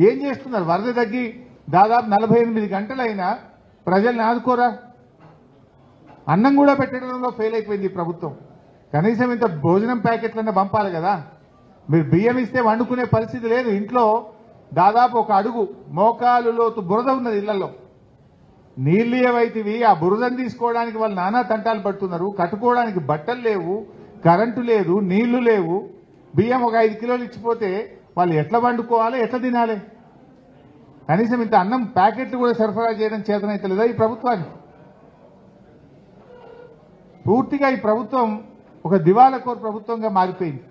ఏం చేస్తున్నారు? వరద తగ్గి దాదాపు నలభై ఎనిమిది గంటలైనా ప్రజల్ని ఆదుకోరా? అన్నం కూడా పెట్టడంలో ఫెయిల్ అయిపోయింది ప్రభుత్వం. కనీసం ఇంత భోజనం ప్యాకెట్లన్నా పంపాలి కదా. మీరు బియ్యం ఇస్తే వండుకునే పరిస్థితి లేదు. ఇంట్లో దాదాపు ఒక అడుగు మోకాలు లోతు బురద ఉన్నది ఇళ్ళలో. నీళ్ళు ఏవైతివి? ఆ బురదను తీసుకోవడానికి వాళ్ళు నానా తంటాలు పడుతున్నారు. కట్టుకోవడానికి బట్టలు లేవు కరెంటు లేదు నీళ్ళు లేవు. బియ్యం ఒక ఐదు కిలోలు ఇచ్చిపోతే వాళ్ళు ఎట్లా వండుకోవాలి ఎట్లా తినాలి? కనీసం ఇంత అన్నం ప్యాకెట్లు కూడా సరఫరా చేయడం చేతనైతే లేదా ఈ ప్రభుత్వానికి? పూర్తిగా ఈ ప్రభుత్వం ఒక దివాలకోర్ ప్రభుత్వంగా మారిపోయింది.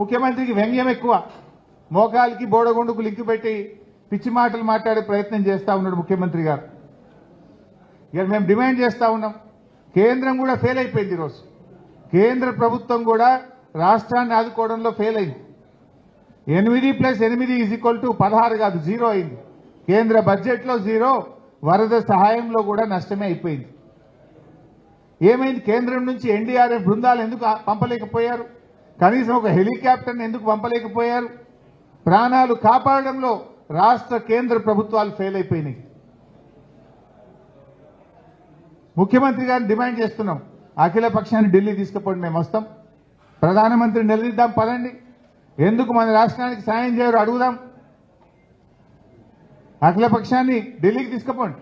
ముఖ్యమంత్రికి వ్యంగ్యం ఎక్కువ. మోకాలికి బోడగొండుకు లింక్ పెట్టి పిచ్చి మాటలు మాట్లాడే ప్రయత్నం చేస్తూ ఉన్నాడు ముఖ్యమంత్రి గారు. ఇక మేము డిమాండ్ చేస్తూ ఉన్నాం. కేంద్రం కూడా ఫెయిల్ అయిపోయింది ఈరోజు. కేంద్ర ప్రభుత్వం కూడా రాష్ట్రాన్ని ఆదుకోవడంలో ఫెయిల్ అయింది. ఎనిమిది ప్లస్ ఎనిమిది ఈజ్ ఈక్వల్ టు పదహారు కాదు జీరో అయింది. కేంద్ర బడ్జెట్లో జీరో వరద సహాయంలో కూడా నష్టమే అయిపోయింది. ఏమైంది? కేంద్రం నుంచి ఎన్డీఆర్ఎఫ్ బృందాలు ఎందుకు పంపలేకపోయారు? కనీసం ఒక హెలికాప్టర్ని ఎందుకు పంపలేకపోయారు? ప్రాణాలు కాపాడడంలో రాష్ట్ర కేంద్ర ప్రభుత్వాలు ఫెయిల్ అయిపోయినాయి. ముఖ్యమంత్రి గారిని డిమాండ్ చేస్తున్నాం. అఖిల పక్షాన్ని ఢిల్లీ తీసుకుపోండి మేము వస్తాం. ప్రధానమంత్రి నిలదీద్దాం పదండి. ఎందుకు మన రాష్ట్రానికి సాయం చేయరు అడుగుదాం. అఖిలపక్షాన్ని ఢిల్లీకి తీసుకుపోండి.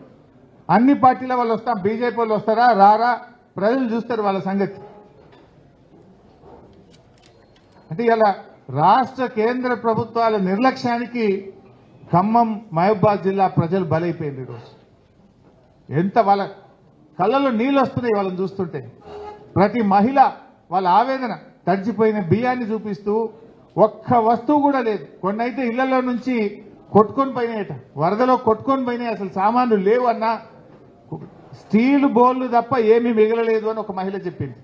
అన్ని పార్టీల వాళ్ళు వస్తాం బీజేపీ వాళ్ళు వస్తారా రారా? ప్రజలు చూస్తారు వాళ్ళ సంగతి. అంటే ఇలా రాష్ట్ర కేంద్ర ప్రభుత్వాల నిర్లక్ష్యానికి ఖమ్మం మహబూబాద్ జిల్లా ప్రజలు బలైపోయింది ఈరోజు. ఎంత వాళ్ళ కళ్ళలో నీళ్ళు వస్తున్నాయి వాళ్ళని చూస్తుంటే. ప్రతి మహిళ వాళ్ళ ఆవేదన తడిచిపోయిన బియ్యాన్ని చూపిస్తూ ఒక్క వస్తువు కూడా లేదు. కొన్ని అయితే ఇళ్ళలో నుంచి కొట్టుకొని పోయినాయట. వరదలో కొట్టుకొని పోయినాయి. అసలు సామాన్లు లేవు అన్నా స్టీల్ బోర్లు తప్ప ఏమీ మిగలలేదు అని ఒక మహిళ చెప్పింది.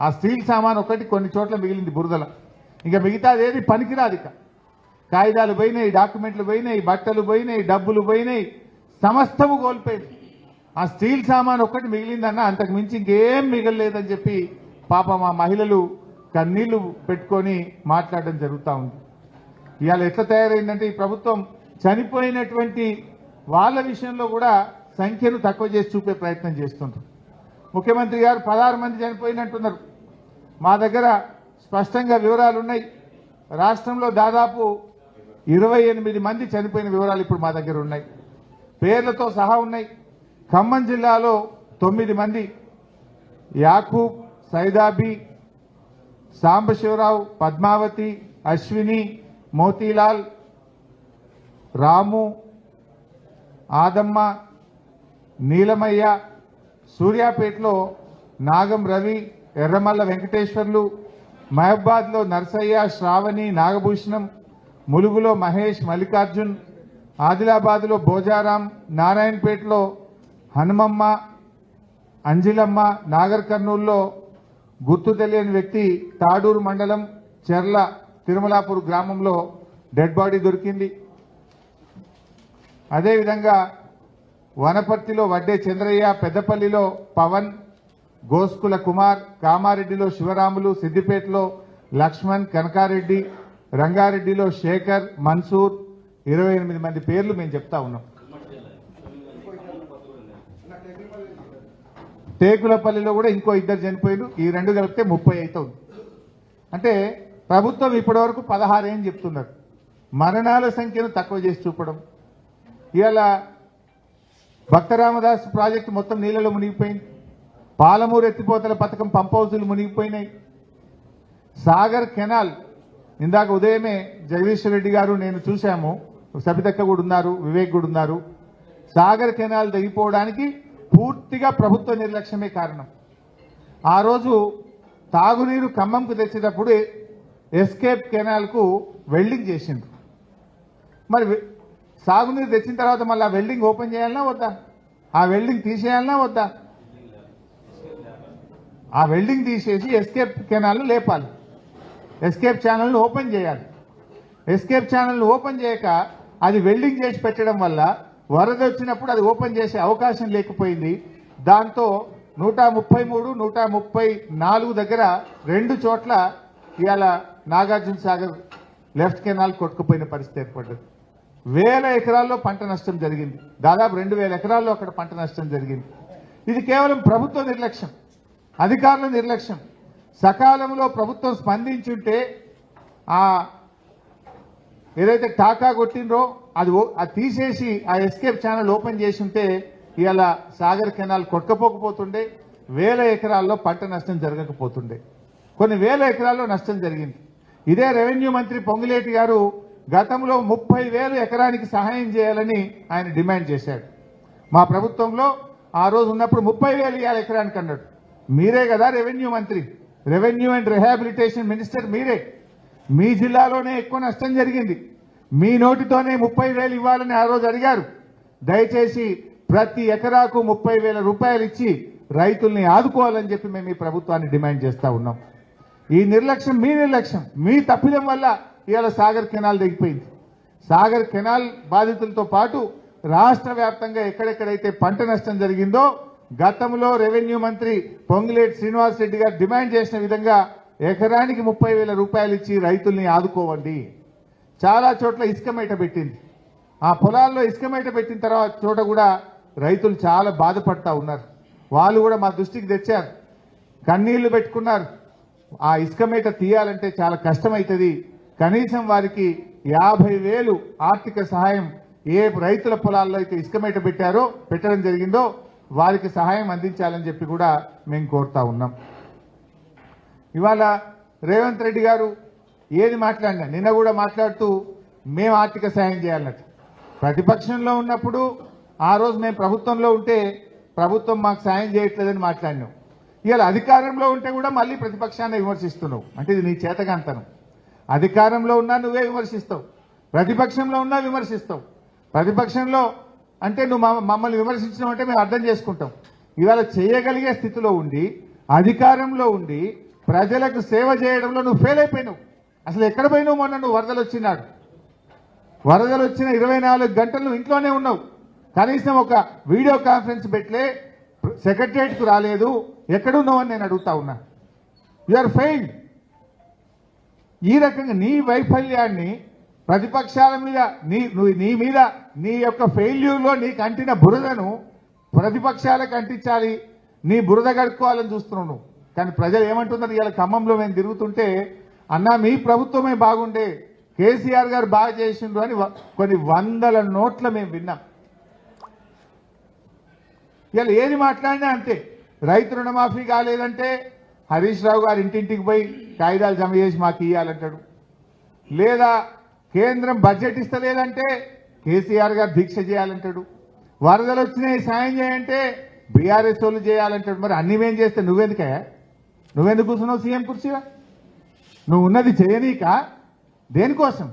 ఆ స్టీల్ సామాన్ ఒకటి కొన్ని చోట్ల మిగిలింది బురదల. ఇంకా మిగతాదేది ఏది పనికిరాదు ఇక. కాగితాలు పోయినాయి డాక్యుమెంట్లు పోయినాయి బట్టలు పోయినాయి డబ్బులు పోయినాయి. సమస్తము కోల్పోయింది. ఆ స్టీల్ సామాన్ ఒక్కటి మిగిలిందన్న అంతకు మించి ఇంకేం మిగలలేదని చెప్పి పాప మా మహిళలు కన్నీళ్ళు పెట్టుకొని మాట్లాడడం జరుగుతూ ఉంది. ఇవాళ ఎట్లా తయారైందంటే ఈ ప్రభుత్వం చనిపోయినటువంటి వాళ్ళ విషయంలో కూడా సంఖ్యను తక్కువ చేసి చూపే ప్రయత్నం చేస్తుంటారు ముఖ్యమంత్రి గారు పదహారు మంది చనిపోయినట్టున్నారు. మా దగ్గర స్పష్టంగా వివరాలు ఉన్నాయి రాష్ట్రంలో దాదాపు ఇరవై ఎనిమిది మంది చనిపోయిన వివరాలు ఇప్పుడు మా దగ్గర ఉన్నాయి. పేర్లతో సహా ఉన్నాయి. ఖమ్మం జిల్లాలో తొమ్మిది మంది. యాకూబ్ సైదాబీ సాంబశివరావు పద్మావతి అశ్విని మోతీలాల్ రాము ఆదమ్మ నీలమయ్య సూర్యాపేటలో నాగం రవి ఎర్రమల్ల వెంకటేశ్వర్లు మహబాద్లో నర్సయ్య శ్రావణి నాగభూషణం ములుగులో మహేష్ మల్లికార్జున్ ఆదిలాబాద్లో భోజారాం నారాయణపేటలో హనుమమ్మ అంజిలమ్మ నాగర్ కర్నూల్లో గుర్తు తెలియని వ్యక్తి తాడూరు మండలం చెర్ల తిరుమలాపూర్ గ్రామంలో డెడ్ బాడీ దొరికింది. అదేవిధంగా వనపర్తిలో వడ్డే చంద్రయ్య పెద్దపల్లిలో పవన్ గోస్కుల కుమార్ కామారెడ్డిలో శివరాములు సిద్దిపేటలో లక్ష్మణ్ కనకారెడ్డి రంగారెడ్డిలో శేఖర్ మన్సూర్ ఇరవై ఎనిమిది మంది పేర్లు మేము చెప్తా ఉన్నాం. టేకులపల్లిలో కూడా ఇంకో ఇద్దరు చనిపోయారు ఈ రెండు కలిపితే ముప్పై అవుతుంది అంటే ప్రభుత్వం ఇప్పటివరకు పదహారు ఏం చెప్తున్నారు? మరణాల సంఖ్యను తక్కువ చేసి చూపడం. ఇవాళ భక్తరామదాస్ ప్రాజెక్టు మొత్తం నీళ్ళలో మునిగిపోయింది. పాలమూరు ఎత్తిపోతల పథకం పంప్ హౌజులు మునిగిపోయినాయి. సాగర్ కెనాల్ ఇందాక ఉదయమే జగదీశ్వర్ రెడ్డి గారు నేను చూశాము. సబితక్క కూడా ఉన్నారు వివేక్ కూడా ఉన్నారు. సాగర్ కెనాల్ తెగిపోవడానికి పూర్తిగా ప్రభుత్వ నిర్లక్ష్యమే కారణం. ఆ రోజు తాగునీరు ఖమ్మంకు తెచ్చేటప్పుడు ఎస్కేప్ కెనాల్కు వెల్డింగ్ చేసిండ్రు. మరి సాగునీరు తెచ్చిన తర్వాత మళ్ళీ ఆ వెల్డింగ్ ఓపెన్ చేయాలన్నా వద్దా? ఆ వెల్డింగ్ తీసేయాలన్నా వద్దా? ఆ వెల్డింగ్ తీసేసి ఎస్కేప్ కెనాల్ను లేపాలి. ఎస్కేప్ ఛానల్ను ఓపెన్ చేయాలి. ఎస్కేప్ ఛానల్ను ఓపెన్ చేయక అది వెల్డింగ్ చేసి పెట్టడం వల్ల వరద వచ్చినప్పుడు అది ఓపెన్ చేసే అవకాశం లేకపోయింది. దాంతో నూట ముప్పై మూడు నూట ముప్పై నాలుగు దగ్గర రెండు చోట్ల ఇవాళ నాగార్జున సాగర్ లెఫ్ట్ కెనాల్ కొట్టుకుపోయిన పరిస్థితి ఏర్పడ్డది. వేల ఎకరాల్లో పంట నష్టం జరిగింది. దాదాపు రెండు వేల ఎకరాల్లో అక్కడ పంట నష్టం జరిగింది. ఇది కేవలం ప్రభుత్వ నిర్లక్ష్యం అధికారుల నిర్లక్ష్యం. సకాలంలో ప్రభుత్వం స్పందించుంటే ఆ ఏదైతే టాకా కొట్టిండ్రో అది ఓ- అది తీసేసి ఆ ఎస్కేప్ ఛానల్ ఓపెన్ చేసి ఉంటే ఇవాళ సాగర్ కెనాల్ కొట్టుకపోకపోతుండే వేల ఎకరాల్లో పంట నష్టం జరగకపోతుండే. కొన్ని వేల ఎకరాల్లో నష్టం జరిగింది. ఇదే రెవెన్యూ మంత్రి పొంగులేటి గారు గతంలో ముప్పై వేలు ఎకరానికి సహాయం చేయాలని ఆయన డిమాండ్ చేశాడు మా ప్రభుత్వంలో ఆ రోజు ఉన్నప్పుడు ముప్పై వేలు ఇవ్వాలి ఎకరానికి అన్నాడు. మీరే కదా రెవెన్యూ మంత్రి. రెవెన్యూ అండ్ రిహాబిలిటేషన్ మినిస్టర్ మీరే. మీ జిల్లాలోనే ఎక్కువ నష్టం జరిగింది. మీ నోటితోనే ముప్పై వేలు ఇవ్వాలని ఆ రోజు అడిగారు. దయచేసి ప్రతి ఎకరాకు ముప్పై వేల రూపాయలు ఇచ్చి రైతుల్ని ఆదుకోవాలని చెప్పి మేము ఈ ప్రభుత్వాన్ని డిమాండ్ చేస్తా ఉన్నాం. ఈ నిర్లక్ష్యం మీ నిర్లక్ష్యం. మీ తప్పిదం వల్ల ఇవాళ సాగర్ కెనాల్ దిగిపోయింది. సాగర్ కెనాల్ బాధితులతో పాటు రాష్ట్ర వ్యాప్తంగా ఎక్కడెక్కడైతే పంట నష్టం జరిగిందో గతంలో రెవెన్యూ మంత్రి పొంగులేటి శ్రీనివాస్ రెడ్డి గారు డిమాండ్ చేసిన విధంగా ఎకరానికి ముప్పై వేల రూపాయలు ఇచ్చి రైతుల్ని ఆదుకోవండి. చాలా చోట్ల ఇసుక మేట పెట్టింది. ఆ పొలాల్లో ఇసుక మేట పెట్టిన తర్వాత చోట కూడా రైతులు చాలా బాధపడతా ఉన్నారు. వాళ్ళు కూడా మా దృష్టికి తెచ్చారు. కన్నీళ్ళు పెట్టుకున్నారు. ఆ ఇసుక మేట తీయాలంటే చాలా కష్టమవుతుంది కనీసం వారికి యాభై వేలు ఆర్థిక సహాయం ఏ రైతుల పొలాల్లో అయితే ఇసుక మేట పెట్టారో పెట్టడం జరిగిందో వారికి సహాయం అందించాలని చెప్పి కూడా మేము కోరుతా ఉన్నాం. ఇవాళ రేవంత్ రెడ్డి గారు ఏది మాట్లాడినా నిన్న కూడా మాట్లాడుతూ మేము ఆర్థిక సాయం చేయాలన్నట్టు. ప్రతిపక్షంలో ఉన్నప్పుడు ఆ రోజు మేము ప్రభుత్వంలో ఉంటే ప్రభుత్వం మాకు సాయం చేయట్లేదని మాట్లాడినాం. ఇవాళ అధికారంలో ఉంటే కూడా మళ్ళీ ప్రతిపక్షాన్ని విమర్శిస్తున్నావు. అంటే ఇది నీ చేతగాంతనం. అధికారంలో ఉన్నా నువ్వే విమర్శిస్తావు. ప్రతిపక్షంలో ఉన్నా విమర్శిస్తావు. ప్రతిపక్షంలో అంటే నువ్వు మమ్మల్ని విమర్శించడం అంటే మేము అర్థం చేసుకుంటాం. ఇవాళ చేయగలిగే స్థితిలో ఉండి అధికారంలో ఉండి ప్రజలకు సేవ చేయడంలో నువ్వు ఫెయిల్ అయిపోయినావు. అసలు ఎక్కడ పోయినావు మొన్న నువ్వు? వరదలు వచ్చినాడు. వరదలు వచ్చిన ఇరవై నాలుగు గంటలు ఇంట్లోనే ఉన్నావు. కనీసం ఒక వీడియో కాన్ఫరెన్స్ పెట్టలే సెక్రటరియట్కు రాలేదు. ఎక్కడున్నావు అని నేను అడుగుతా ఉన్నా. యు ఆర్ ఫెయిల్డ్ ఈ రకంగా నీ వైఫల్యాన్ని ప్రతిపక్షాల మీద నీ నువ్వు నీ మీద నీ యొక్క ఫెయిల్యూర్లో నీకు అంటిన బురదను ప్రతిపక్షాలకు అంటించాలి. నీ బురద గడుక్కోవాలని చూస్తున్నావు కానీ ప్రజలు ఏమంటున్నారు? ఇవాళ ఖమ్మంలో మేము తిరుగుతుంటే అన్నా మీ ప్రభుత్వమే బాగుండే. కేసీఆర్ గారు బాగా చేసిండ్రు అని కొన్ని వందల నోట్ల మేము విన్నాం. ఇలా ఏది మాట్లాడినా అంతే. రైతు రుణమాఫీ కాలేదంటే హరీష్ రావు గారు ఇంటింటికి పోయి కాగితాలు జమ చేసి మాకు ఇవ్వాలంటాడు లేదా కేంద్రం బడ్జెట్ ఇస్తలేదంటే కేసీఆర్ గారు దీక్ష చేయాలంటాడు. వరదలు వచ్చినాయి సాయం చేయంటే బీఆర్ఎస్ వాళ్ళు చేయాలంటాడు. మరి అన్ని మేం చేస్తే నువ్వెందుకే నువ్వెందుకు కూర్చున్నావు సీఎం కుర్చీగా నువ్వు ఉన్నది చేయనీక దేనికోసం?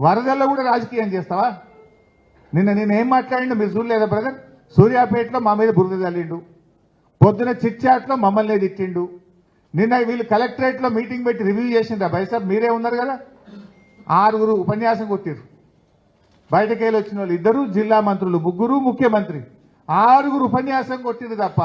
వరదల్లో కూడా రాజకీయం చేస్తావా? నిన్న నేను ఏం మాట్లాడిండు మీరు చూడలేదా బ్రదర్? సూర్యాపేటలో మా మీద బురద చల్లిండు పొద్దున చిట్చాట్లో మమ్మల్ని తిట్టిండు. నిన్న వీళ్ళు కలెక్టరేట్లో మీటింగ్ పెట్టి రివ్యూ చేసిండ్రా బైసాబ్ మీరే ఉన్నారు కదా? ఆరుగురు ఉపన్యాసం కొట్టిరు బయటకు వెళ్ళి వచ్చిన వాళ్ళు ఇద్దరు జిల్లా మంత్రులు ముగ్గురు ముఖ్యమంత్రి. ఆరుగురు ఉపన్యాసం కొట్టిరు తప్ప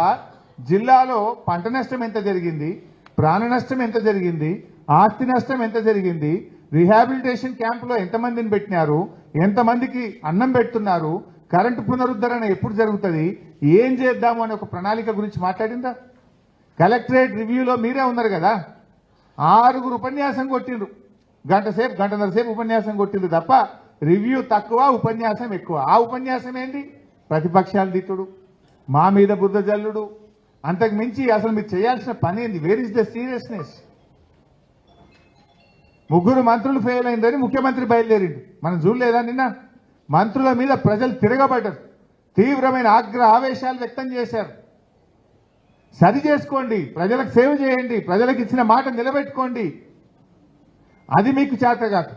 జిల్లాలో పంట నష్టం ఎంత జరిగింది ప్రాణ నష్టం ఎంత జరిగింది ఆస్తి నష్టం ఎంత జరిగింది? రిహాబిలిటేషన్ క్యాంపులో ఎంతమందిని పెట్టినారు? ఎంతమందికి అన్నం పెడుతున్నారు? కరెంటు పునరుద్ధరణ ఎప్పుడు జరుగుతుంది? ఏం చేద్దాము అనే ఒక ప్రణాళిక గురించి మాట్లాడిందా? కలెక్టరేట్ రివ్యూలో మీరే ఉన్నారు కదా? ఆరుగురు ఉపన్యాసం కొట్టిండ్రు. గంట సేపు గంటన్నర సేపు ఉపన్యాసం కొట్టిండ్రు తప్ప రివ్యూ తక్కువ ఉపన్యాసం ఎక్కువ. ఆ ఉపన్యాసం ఏంటి? ప్రతిపక్షాలు దిట్టుడు మా మీద బుద్ధ జల్లుడు. అంతకు మించి అసలు మీరు చేయాల్సిన పని ఏంది? వేర్ ఇస్ ద సీరియస్నెస్ ముగ్గురు మంత్రులు ఫెయిల్ అయిందని ముఖ్యమంత్రి బయలుదేరిండు. మనం చూడలేదా నిన్న? మంత్రుల మీద ప్రజలు తిరగబడ్డారు. తీవ్రమైన ఆగ్రహ ఆవేశాలు వ్యక్తం చేశారు. సరి చేసుకోండి ప్రజలకు సేవ చేయండి ప్రజలకు ఇచ్చిన మాట నిలబెట్టుకోండి. అది మీకు చేత కాదు.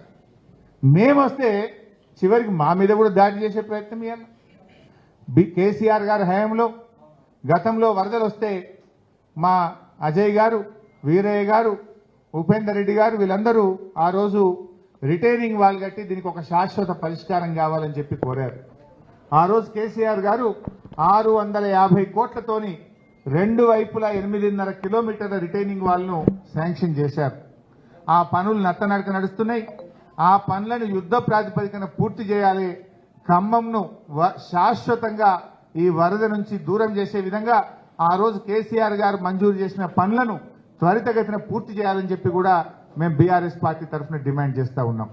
మేమొస్తే చివరికి మా మీద కూడా దాడి చేసే ప్రయత్నం చేయాలి బి కేసీఆర్ గారి హయాంలో గతంలో వరదలు వస్తే మా అజయ్ గారు వీరయ్య గారు ఉపేందర్ రెడ్డి గారు వీళ్ళందరూ ఆ రోజు రిటైనింగ్ వాళ్ళు కట్టి దీనికి ఒక శాశ్వత పరిష్కారం కావాలని చెప్పి కోరారు. ఆ రోజు కేసీఆర్ గారు ఆరు వందల యాభై కోట్లతోని రెండు వైపులా ఎనిమిదిన్నర కిలోమీటర్ల రిటైనింగ్ వాల్ను శాంక్షన్ చేశారు. ఆ పనులు నత్తనడక నడుస్తున్నాయి. ఆ పనులను యుద్ధ ప్రాతిపదికన పూర్తి చేయాలి. ఖమ్మంను వ- శాశ్వతంగా ఈ వరద నుంచి దూరం చేసే విధంగా ఆ రోజు కేసీఆర్ గారు మంజూరు చేసిన పనులను త్వరితగతిన పూర్తి చేయాలని చెప్పి కూడా మేము బీఆర్ఎస్ పార్టీ తరఫున డిమాండ్ చేస్తా ఉన్నాం.